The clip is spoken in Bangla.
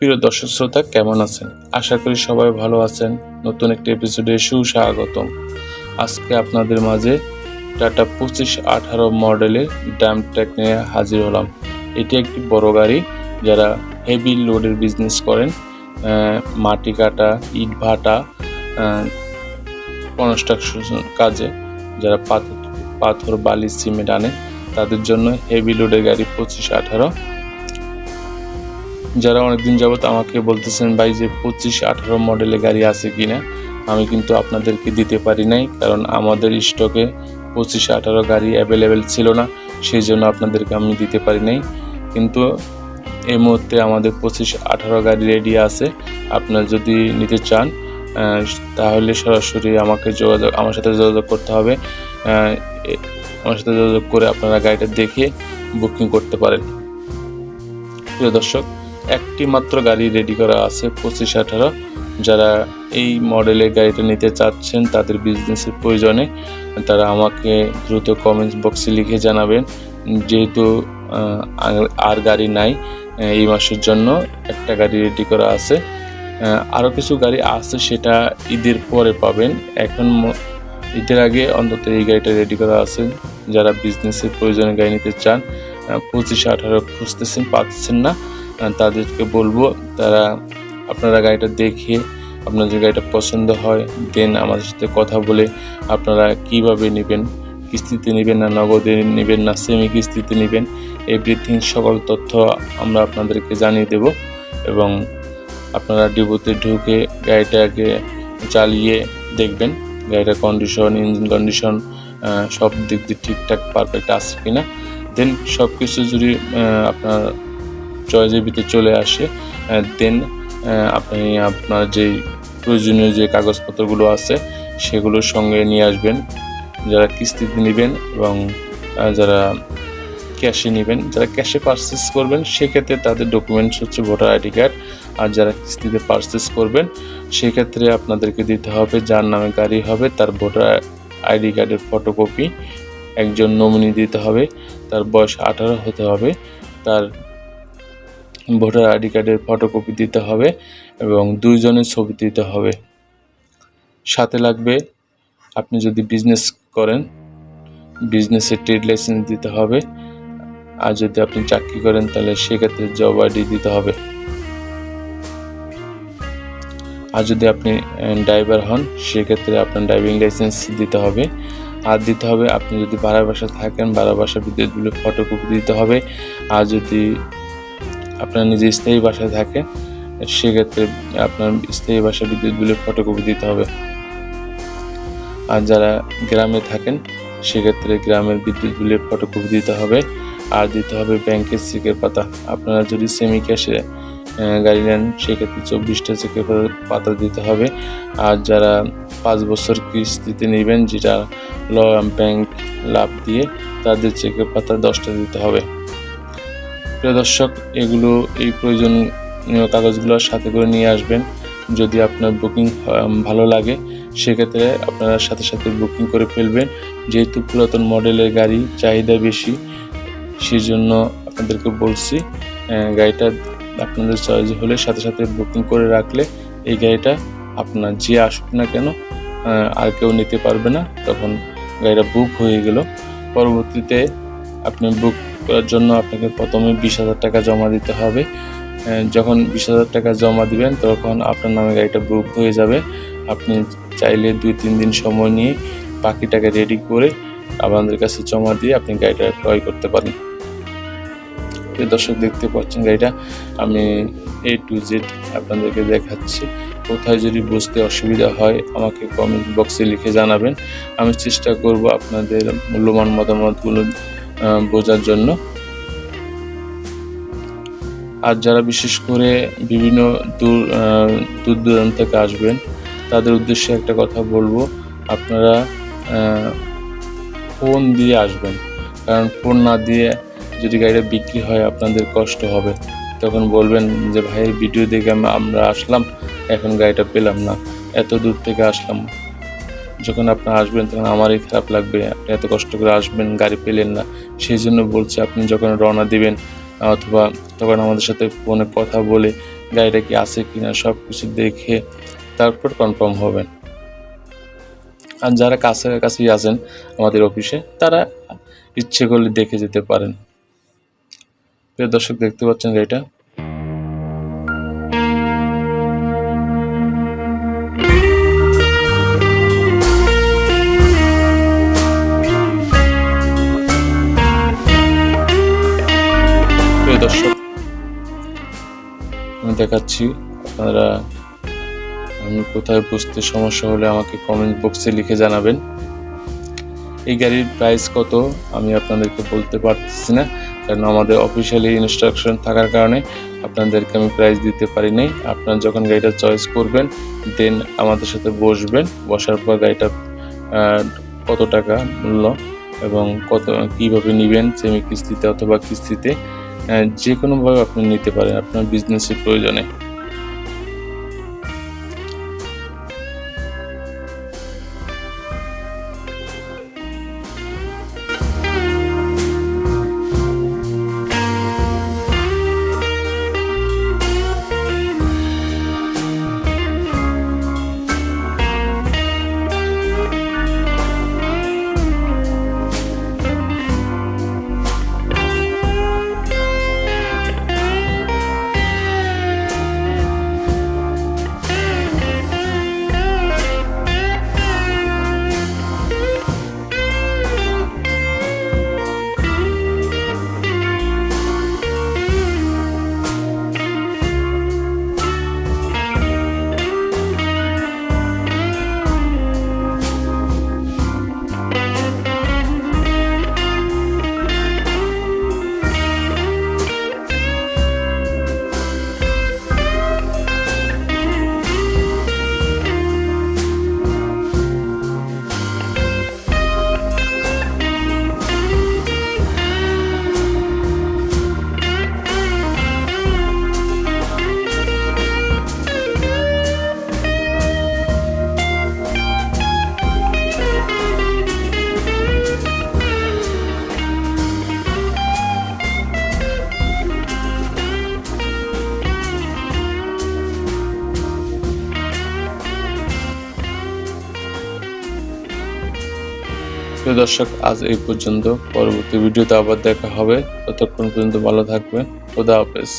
প্রিয় দর্শক শ্রোতা, কেমন আছেন? আশা করি সবাই ভালো আছেন। নতুন একটি এপিসোডে সুস্বাগতম। আজকে আপনাদের মাঝে টাটা পঁচিশ আঠারো মডেলের ড্যাম ট্র্যাক নিয়ে হাজির হলাম। এটি একটি বড় গাড়ি, যারা হেভি লোডের বিজনেস করেন। মাটি কাটা, ইট ভাটা কনস্ট্রাকশন কাজে। যারা পাথর পাথর, বালি, সিমেন্ট আনে, তাদের জন্য হেভি লোডের গাড়ি পঁচিশ আঠারো। যারা অনেকদিন যাবত আমাকে বলতেছেন, ভাই, যে পঁচিশ আঠারো মডেলের গাড়ি আছে কিনা, আমি কিন্তু আপনাদেরকে দিতে পারি নাই, কারণ আমাদের স্টকে পঁচিশ আঠারো গাড়ি অ্যাভেলেবেল ছিল না সেই জন্য আপনাদেরকে আমি দিতে পারি নাই। কিন্তু এই মুহূর্তে আমাদের পঁচিশ আঠারো গাড়ি রেডি আছে। আপনারা যদি নিতে চান তাহলে সরাসরি আমাকে যোগাযোগ, আমার সাথে যোগাযোগ করতে হবে। আমার সাথে যোগাযোগ করে আপনারা গাড়িটা দেখে বুকিং করতে পারেন। প্রিয় দর্শক একটি মাত্র গাড়ি রেডি করা আছে, পঁচিশ, আঠারো। যারা এই মডেলের গাড়িটা নিতে চাচ্ছেন, তাদের বিজনেসের প্রয়োজনে তারা আমাকে দ্রুত কমেন্টস বক্সে লিখে জানাবেন। যেহেতু আর- গাড়ি নাই এই মাসের জন্য একটা গাড়ি রেডি করা আছে। আরও কিছু গাড়ি আছে সেটা ঈদের পরে পাবেন। এখন ঈদের আগে অন্তত এই গাড়িটা রেডি করা আছে। যারা বিজনেসের প্রয়োজনে গাড়ি নিতে চান পঁচিশ, আঠারো খুঁজতেছেন, পাচ্ছেন না তাদেরকে বলব, তারা আপনারা গাড়িটা দেখে আপনাদের গাড়িটা পছন্দ হয়, দেন আমাদের সাথে কথা বলে আপনারা কীভাবে নেবেন, কিস্তিতে নেবেন না নগদে নেবেন না সেমি কিস্তিতে নেবেন এভরিথিং সকল তথ্য আমরা আপনাদেরকে জানিয়ে দেব এবং আপনারা ডিপোতে ঢুকে গাড়িটাকে চালিয়ে দেখবেন, গাড়িটার কন্ডিশন ইঞ্জিন কন্ডিশন সব দিক দিয়ে ঠিকঠাক পারফেক্ট আছে কিনা। দেন সব কিছু যদি আপনার ভিতরে চলে আসে দেন আপনি আপনার যে প্রয়োজনীয় যে কাগজপত্রগুলো আছে সেগুলোর সঙ্গে নিয়ে আসবেন। যারা কিস্তিতে নেবেন এবং যারা ক্যাশে নেবেন, যারা ক্যাশে পারচেস করবেন, সেক্ষেত্রে তাদের ডকুমেন্টস হচ্ছে ভোটার আইডি কার্ড আর যারা কিস্তিতে পারচেস করবেন, সেক্ষেত্রে আপনাদেরকে দিতে হবে যার নামে গাড়ি হবে, তার ভোটার আইডি কার্ডের ফটোকপি একজন নমিনি দিতে হবে, তার বয়স আঠারো হতে হবে, তার ভোটার আইডি কার্ডের ফটোকপি দিতে হবে এবং দুইজনের ছবি দিতে হবে। সাথে লাগবে, আপনি যদি বিজনেস করেন বিজনেসের ট্রেড লাইসেন্স দিতে হবে। আর যদি আপনি চাকরি করেন, তাহলে সেক্ষেত্রে জব আইডি দিতে হবে। আর যদি আপনি ড্রাইভার হন, সেক্ষেত্রে আপনার ড্রাইভিং লাইসেন্স দিতে হবে। আর দিতে হবে, আপনি যদি ভাড়া বাসা থাকেন, ভাড়া বাসা বিদ্যুৎ বিলের ফটোকপি দিতে হবে। আর যদি আপনার নিজে স্থায়ী বাসায় থাকে, সেক্ষেত্রে আপনার স্থায়ী বাসা বিদ্যুৎ বিলের ফটোকপি দিতে হবে। আর যারা গ্রামে থাকেন, সেক্ষেত্রে গ্রামের বিদ্যুৎ বিলের ফটোকপি দিতে হবে, আর দিতে হবে ব্যাংকের চেকের পাতা। আপনারা যদি সেমি ক্যাশে গাড়ি নেন, সেক্ষেত্রে চব্বিশটা চেকের পাতা- পাতা দিতে হবে। আর যারা পাঁচ বছর কিস্তিতে নেবেন, যেটা ল ব্যাংক লাভ দিয়ে, তাদের চেকের পাতা দশটা দিতে হবে। প্রিয় দর্শক, এগুলো এই প্রয়োজনীয় কাগজগুলো সাথে করে নিয়ে আসবেন। যদি আপনার বুকিং ভালো লাগে, সেক্ষেত্রে আপনারা সাথে সাথে বুকিং করে ফেলবেন। যেহেতু পুরাতন মডেলের গাড়ি চাহিদা বেশি সেই জন্য আপনাদেরকে বলছি গাড়িটা আপনাদের চয়েস হলে সাথে সাথে বুকিং করে রাখলে এই গাড়িটা আপনার যে আসুক না কেন আর কেউ নিতে পারবে না। তখন গাড়িটা বুক হয়ে গেল। পরবর্তীতে আপনি বুক করার জন্য আপনাকে প্রথমে বিশ হাজার টাকা জমা দিতে হবে। যখন বিশ হাজার টাকা জমা দিবেন, তখন আপনার নামে গাড়িটা বুক হয়ে যাবে। আপনি চাইলে দুই, তিন দিন সময় নিয়ে বাকি টাকা রেডি করে আপনাদের কাছে জমা দিয়ে আপনি গাড়িটা ক্রয় করতে পারেন। দর্শক, দেখতে পাচ্ছেন গাড়িটা। আমি এ টু জেড আপনাদেরকে দেখাচ্ছি। কোথায় যদি বুঝতে অসুবিধা হয়, আমাকে কমেন্ট বক্সে লিখে জানাবেন। আমি চেষ্টা করব আপনাদের মূল্যবান মতামতগুলো বোঝার জন্য। আর যারা বিশেষ করে বিভিন্ন দূর দূর দূরান্ত থেকে আসবেন, তাদের উদ্দেশ্যে একটা কথা বলব। আপনারা ফোন দিয়ে আসবেন। কারণ ফোন না দিয়ে যদি গাড়িটা বিক্রি হয়, আপনাদের কষ্ট হবে। তখন বলবেন যে ভাইয়ের ভিডিও দেখে আম- আমরা আসলাম, এখন গাড়িটা পেলাম না। এত দূর থেকে আসলাম। যখন আপনারা আসবেন, তখন আমারই খারাপ লাগবে। আপনি এত কষ্ট করে আসবেন, গাড়ি পেলেন না। সেই জন্য বলছি, আপনি যখন রওনা দিবেন, অথবা তখন আমাদের সাথে ফোনে কথা বলে গাড়িটা কি আছে কিনা সব কিছু দেখে তারপর কনফার্ম হবেন। আর যারা কাছাকাছি আছেন আমাদের অফিসে, তারা ইচ্ছে করলে দেখে যেতে পারেন। প্রিয় দর্শক, দেখতে পাচ্ছেন গাড়িটা? দেখাচ্ছি। আপনারা, আমি কোথায় বুঝতে সমস্যা হলে আমাকে কমেন্ট বক্সে লিখে জানাবেন। এই গাড়ির প্রাইস কত? আমি আপনাদেরকে বলতে পারতেছি না, কারণ আমাদের অফিসিয়ালি ইনস্ট্রাকশন থাকার কারণে আপনাদেরকে আমি প্রাইস দিতে পারি নাই। আপনারা যখন গাড়িটা চয়েস করবেন দেন আমাদের সাথে বসবেন। বসার পর গাড়িটা কত টাকা মূল্য এবং কত, কীভাবে নেবেন সেমি কিস্তিতে অথবা কিস্তিতে। যে কোনোভাবে আপনি নিতে পারেন আপনার বিজনেসের প্রয়োজনে। প্রিয় দর্শক, আজ এই পর্যন্ত। পরবর্তী ভিডিওতে আবার দেখা হবে। ততক্ষণ পর্যন্ত ভালো থাকবে খোদা হাফেজ।